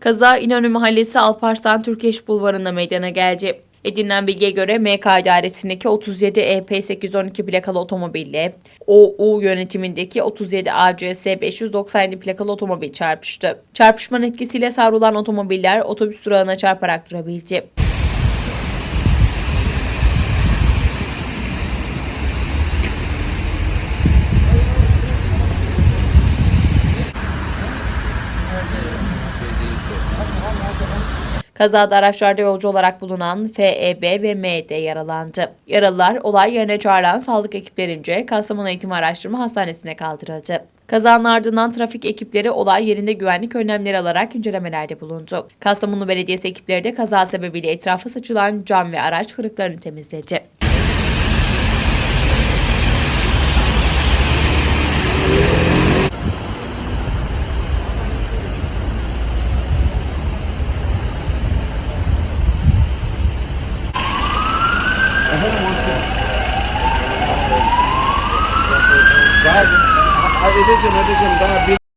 Kaza İnönü Mahallesi Alparslan Türkeş Bulvarı'nda meydana geldi. Edinilen bilgiye göre MK idaresindeki 37 EP 812 plakalı otomobille OU yönetimindeki 37 ACS 597 plakalı otomobil çarpıştı. Çarpışmanın etkisiyle savrulan otomobiller otobüs durağına çarparak durabildi. Kazada araçlarda yolcu olarak bulunan FEB ve MD yaralandı. Yaralılar olay yerine çağrılan sağlık ekiplerince Kastamonu Eğitim Araştırma Hastanesi'ne kaldırıldı. Kazanın ardından trafik ekipleri olay yerinde güvenlik önlemleri alarak incelemelerde bulundu. Kastamonu Belediyesi ekipleri de kaza sebebiyle etrafa saçılan cam ve araç kırıklarını temizledi. Bye.